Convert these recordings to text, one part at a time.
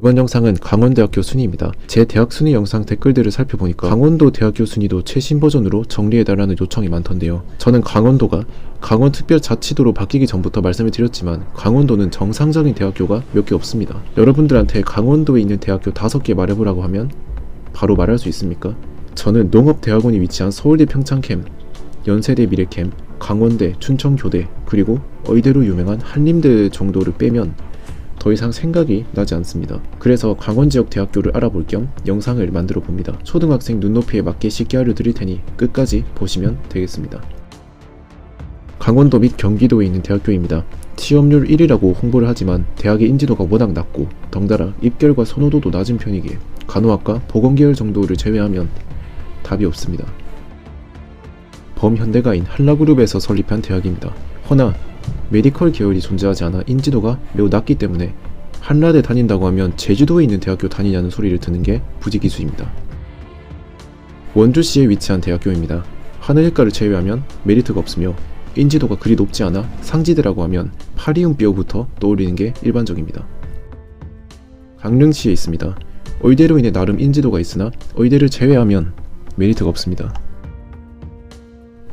이번 영상은 강원대학교 순위입니다. 제 대학 순위 영상 댓글들을 살펴보니까 강원도 대학교 순위도 최신 버전으로 정리해달라는 요청이 많던데요. 저는 강원도가 강원특별자치도로 바뀌기 전부터 말씀을 드렸지만 강원도는 정상적인 대학교가 몇 개 없습니다. 여러분들한테 강원도에 있는 대학교 다섯 개 말해보라고 하면 바로 말할 수 있습니까? 저는 농업대학원이 위치한 서울대 평창캠, 연세대 미래캠, 강원대, 춘천교대, 그리고 의대로 유명한 한림대 정도를 빼면 더 이상 생각이 나지 않습니다. 그래서 강원 지역 대학교를 알아볼 겸 영상을 만들어 봅니다. 초등학생 눈높이에 맞게 쉽게 알려드릴 테니 끝까지 보시면 되겠습니다. 강원도 및 경기도에 있는 대학교입니다. 취업률 1위라고 홍보를 하지만 대학의 인지도가 워낙 낮고 덩달아 입결과 선호도도 낮은 편이기에 간호학과 보건계열 정도를 제외하면 답이 없습니다. 범현대가인 한라그룹에서 설립한 대학입니다. 허나 메디컬 계열이 존재하지 않아 인지도가 매우 낮기 때문에 한라대 다닌다고 하면 제주도에 있는 대학교 다니냐는 소리를 듣는 게 부지기수입니다. 원주시에 위치한 대학교입니다. 하늘일가를 제외하면 메리트가 없으며 인지도가 그리 높지 않아 상지대라고 하면 파리움 뼈부터 떠올리는 게 일반적입니다. 강릉시에 있습니다. 의대로 인해 나름 인지도가 있으나 의대를 제외하면 메리트가 없습니다.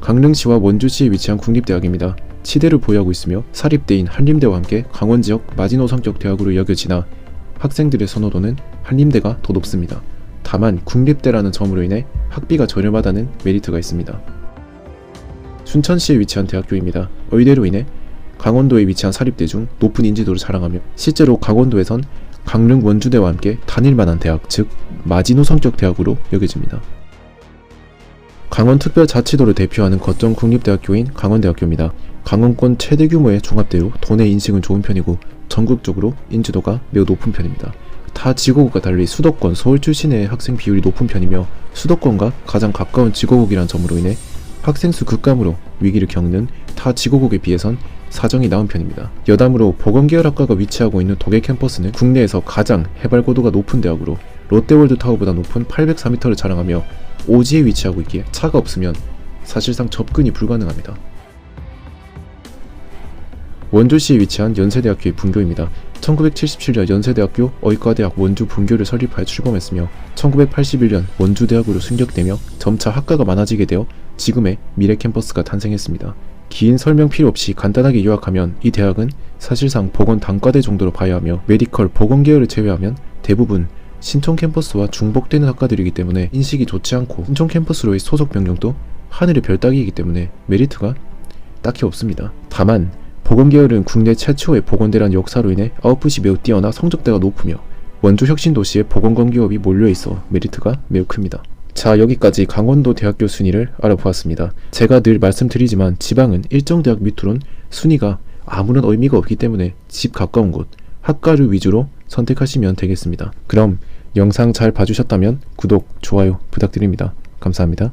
강릉시와 원주시에 위치한 국립대학입니다. 치대를 보유하고 있으며 사립대인 한림대와 함께 강원 지역 마지노 성격 대학으로 여겨지나 학생들의 선호도는 한림대가 더 높습니다. 다만 국립대라는 점으로 인해 학비가 저렴하다는 메리트가 있습니다. 순천시에 위치한 대학교입니다. 의대로 인해 강원도에 위치한 사립대 중 높은 인지도를 자랑하며 실제로 강원도에선 강릉 원주대와 함께 다닐만한 대학, 즉 마지노 성격 대학으로 여겨집니다. 강원특별자치도를 대표하는 거점 국립대학교인 강원대학교입니다. 강원권 최대 규모의 종합대로 도내 인식은 좋은 편이고 전국적으로 인지도가 매우 높은 편입니다. 타 지고국과 달리 수도권 서울 출신의 학생 비율이 높은 편이며 수도권과 가장 가까운 지고국이란 점으로 인해 학생 수 급감으로 위기를 겪는 타 지고국에 비해선 사정이 나은 편입니다. 여담으로 보건계열학과가 위치하고 있는 독일 캠퍼스는 국내에서 가장 해발 고도가 높은 대학으로 롯데월드 타워보다 높은 804m를 자랑하며 오지에 위치하고 있기에 차가 없으면 사실상 접근이 불가능합니다. 원주시에 위치한 연세대학교의 분교입니다. 1977년 연세대학교 의과대학 원주 분교를 설립하여 출범했으며 1981년 원주대학으로 승격되며 점차 학과가 많아지게 되어 지금의 미래 캠퍼스가 탄생했습니다. 긴 설명 필요 없이 간단하게 요약하면 이 대학은 사실상 보건 단과대 정도로 봐야 하며 메디컬 보건 계열을 제외하면 대부분 신촌 캠퍼스와 중복되는 학과들이기 때문에 인식이 좋지 않고 신촌 캠퍼스로의 소속 변경도 하늘의 별 따기이기 때문에 메리트가 딱히 없습니다. 다만 보건 계열은 국내 최초의 보건대란 역사로 인해 아웃풋이 매우 뛰어나 성적대가 높으며 원주 혁신 도시에 보건관 기업이 몰려 있어 메리트가 매우 큽니다. 자 여기까지 강원도 대학교 순위를 알아보았습니다. 제가 늘 말씀드리지만 지방은 일정 대학 밑으론 순위가 아무런 의미가 없기 때문에 집 가까운 곳 학과를 위주로 선택하시면 되겠습니다. 그럼 영상 잘 봐주셨다면 구독, 좋아요 부탁드립니다. 감사합니다.